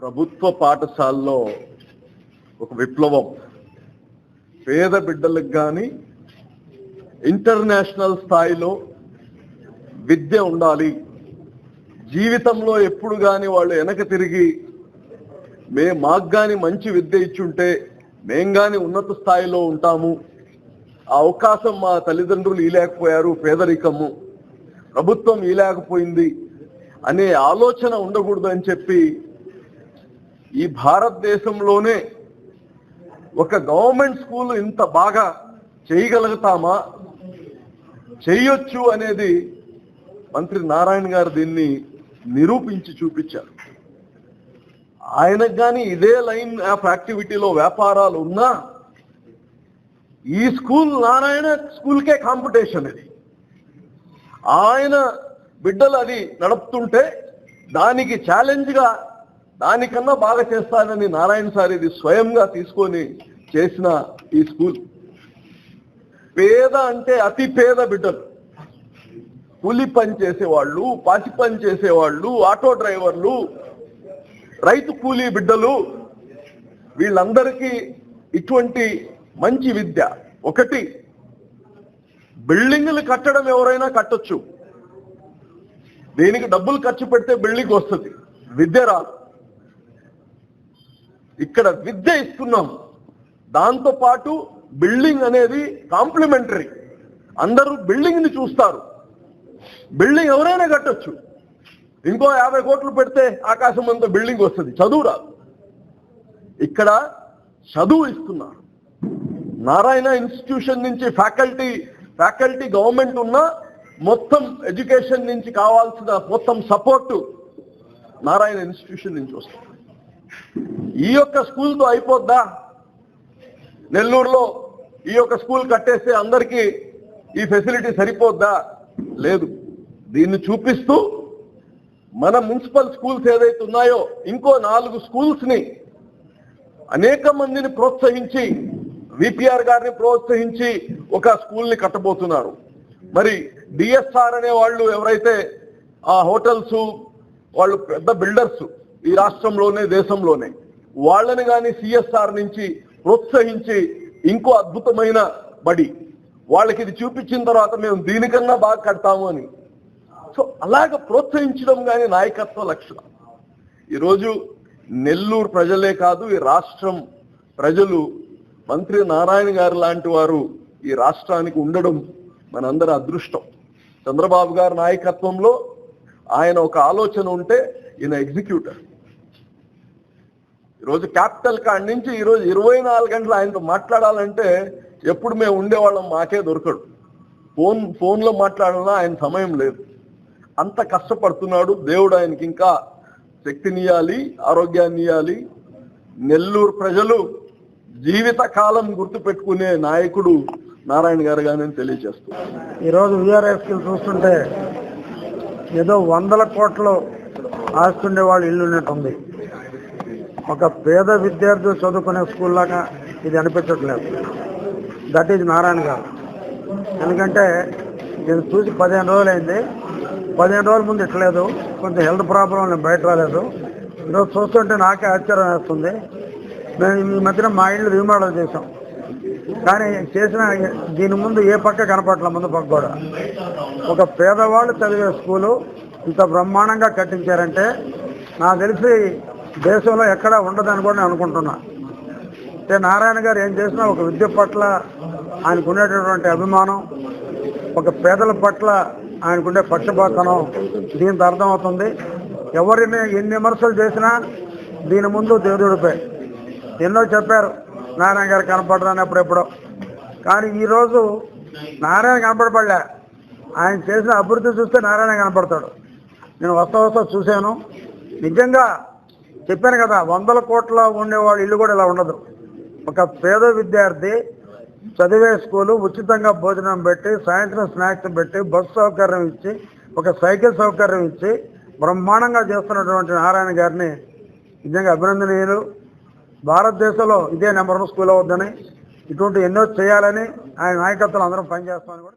ప్రభుత్వ పాఠశాలలో ఒక విప్లవం. పేద బిడ్డలకు కానీ ఇంటర్నేషనల్ స్థాయిలో విద్య ఉండాలి. జీవితంలో ఎప్పుడు కానీ వాళ్ళు వెనక తిరిగి మే మాకు కానీ మంచి విద్య ఇచ్చుంటే మేం కానీ ఉన్నత స్థాయిలో ఉంటాము. ఆ అవకాశం మా తల్లిదండ్రులు ఇలేకపోయారు పేదరికము. ప్రభుత్వం ఇలేకపోయింది అనే ఆలోచన ఉండకూడదు అని చెప్పి ఈ భారతదేశంలోనే ఒక గవర్నమెంట్ స్కూల్ ఇంత బాగా చేయగలుగుతామా? చేయొచ్చు అనేది మంత్రి నారాయణ గారు దీన్ని నిరూపించి చూపించారు. ఆయనకు కానీ ఇదే లైన్ ఆఫ్ యాక్టివిటీలో వ్యాపారాలు ఉన్నా ఈ స్కూల్ నారాయణ స్కూల్కే కాంపిటీషన్ ఇది. ఆయన బిడ్డలు అది నడుపుతుంటే దానికి ఛాలెంజ్గా దానికన్నా బాగా చేస్తానని నారాయణ సార్ ఇది స్వయంగా తీసుకొని చేసిన ఈ స్కూల్. పేద అంటే అతి పేద బిడ్డలు. కూలి పని చేసేవాళ్ళు పాచి పని చేసేవాళ్ళు ఆటో డ్రైవర్లు రైతు కూలీ బిడ్డలు వీళ్ళందరికీ ఇటువంటి మంచి విద్య. ఒకటి బిల్డింగ్లు కట్టడం ఎవరైనా కట్టొచ్చు. దీనికి డబ్బులు ఖర్చు పెడితే బిల్డింగ్ వస్తుంది. విద్య రాదు. ఇక్కడ విద్య ఇస్తున్నాం. దాంతో పాటు బిల్డింగ్ అనేది కాంప్లిమెంటరీ. అందరూ బిల్డింగ్ని చూస్తారు. బిల్డింగ్ ఎవరైనా కట్టొచ్చు. ఇంకో యాభై కోట్లు పెడితే ఆకాశం అంతా బిల్డింగ్ వస్తుంది. చదువు రాదు. ఇక్కడ చదువు ఇస్తున్నారు. నారాయణ ఇన్స్టిట్యూషన్ నుంచి ఫ్యాకల్టీ ఫ్యాకల్టీ గవర్నమెంట్ ఉన్న మొత్తం ఎడ్యుకేషన్ నుంచి కావాల్సిన మొత్తం సపోర్టు నారాయణ ఇన్స్టిట్యూషన్ నుంచి వస్తుంది. ఈ యొక్క స్కూల్తో అయిపోద్దా? నెల్లూరులో ఈ యొక్క స్కూల్ కట్టేస్తే అందరికీ ఈ ఫెసిలిటీ సరిపోద్దా? లేదు. దీన్ని చూపిస్తూ మన మున్సిపల్ స్కూల్స్ ఏదైతే ఉన్నాయో ఇంకో నాలుగు స్కూల్స్ని అనేక మందిని ప్రోత్సహించి విపిఆర్ గారిని ప్రోత్సహించి ఒక స్కూల్ని కట్టబోతున్నారు. మరి డిఎస్ఆర్ అనే వాళ్ళు ఎవరైతే ఆ హోటల్స్ వాళ్ళు పెద్ద బిల్డర్స్ ఈ రాష్ట్రంలోనే దేశంలోనే వాళ్ళని కానీ సిఎస్ఆర్ నుంచి ప్రోత్సహించి ఇంకో అద్భుతమైన బడి. వాళ్ళకి ఇది చూపించిన తర్వాత మేము దీనికన్నా బాగా కడతాము అని. సో అలాగ ప్రోత్సహించడం కానీ నాయకత్వ లక్షణం. ఈరోజు నెల్లూరు ప్రజలే కాదు ఈ రాష్ట్రం ప్రజలు మంత్రి నారాయణ గారు లాంటి వారు ఈ రాష్ట్రానికి ఉండడం మనందరి అదృష్టం. చంద్రబాబు గారి నాయకత్వంలో ఆయన ఒక ఆలోచన ఉంటే ఈయన ఎగ్జిక్యూటర్. రోజు క్యాపిటల్ కాడి నుంచి ఈరోజు ఇరవై నాలుగు గంటలు ఆయనతో మాట్లాడాలంటే ఎప్పుడు మేము ఉండేవాళ్ళం మాకే దొరకడు. ఫోన్ ఫోన్లో మాట్లాడాలన్నా ఆయన సమయం లేదు. అంత కష్టపడుతున్నాడు. దేవుడు ఆయనకి ఇంకా శక్తినియాలి ఆరోగ్యాన్ని ఇవ్వాలి నెల్లూరు ప్రజలు జీవిత కాలం గుర్తుపెట్టుకునే నాయకుడు నారాయణ గారు గాని తెలియజేస్తున్నారు. ఈరోజు విఆర్ఎస్కి చూస్తుంటే ఏదో వందల కోట్లు ఆస్తుండే వాళ్ళు ఇల్లు ఉన్నట్టుంది. ఒక పేద విద్యార్థులు చదువుకునే స్కూల్ లాగా ఇది అనిపించట్లేదు. దట్ ఈజ్ నారాయణ గారు. ఎందుకంటే నేను చూసి పదిహేను రోజులు అయింది పదిహేను రోజుల ముందు ఇట్లేదు కొంచెం హెల్త్ ప్రాబ్లం నేను బయట రాలేదు. ఈరోజు చూస్తుంటే నాకే ఆశ్చర్యం వేస్తుంది. మేము ఈ మధ్యన మా ఇల్లు రీమోడల్ చేసాం కానీ చేసిన దీని ముందు ఏ పక్క కనపడలే ముందు పక్క కూడా. ఒక పేదవాళ్ళు చదివే స్కూలు ఇంత బ్రహ్మాండంగా కట్టించారంటే నాకు తెలిసి దేశంలో ఎక్కడా ఉండదని కూడా నేను అనుకుంటున్నా. అంటే నారాయణ గారు ఏం చేసినా ఒక విద్య పట్ల ఆయనకునేటటువంటి అభిమానం ఒక పేదల పట్ల ఆయనకుండే పక్షపాతనం దీంతో అర్థమవుతుంది. ఎవరిని ఎన్ని విమర్శలు చేసినా దీని ముందు దేవుడిపై ఎన్నో చెప్పారు నారాయణ గారు కనపడరాని అప్పుడెప్పుడో కానీ ఈరోజు నారాయణ కనపడపడలే. ఆయన చేసిన అభివృద్ధి చూస్తే నారాయణ కనపడతాడు. నేను వస్తా వస్తా చూశాను. నిజంగా చెప్పాను కదా వందల కోట్ల ఉండేవాళ్ళు ఇల్లు కూడా ఇలా ఉండదు. ఒక పేద విద్యార్థి చదివే స్కూలు ఉచితంగా భోజనం పెట్టి సాయంత్రం స్నాక్స్ పెట్టి బస్సు సౌకర్యం ఇచ్చి ఒక సైకిల్ సౌకర్యం ఇచ్చి బ్రహ్మాండంగా చేస్తున్నటువంటి నారాయణ గారిని నిజంగా అభినందనీయులు. భారతదేశంలో ఇదే నెంబర్ వన్ స్కూల్ అవుద్దని ఇటువంటి ఎన్నో చేయాలని ఆయన నాయకత్వం అందరం పనిచేస్తామని కూడా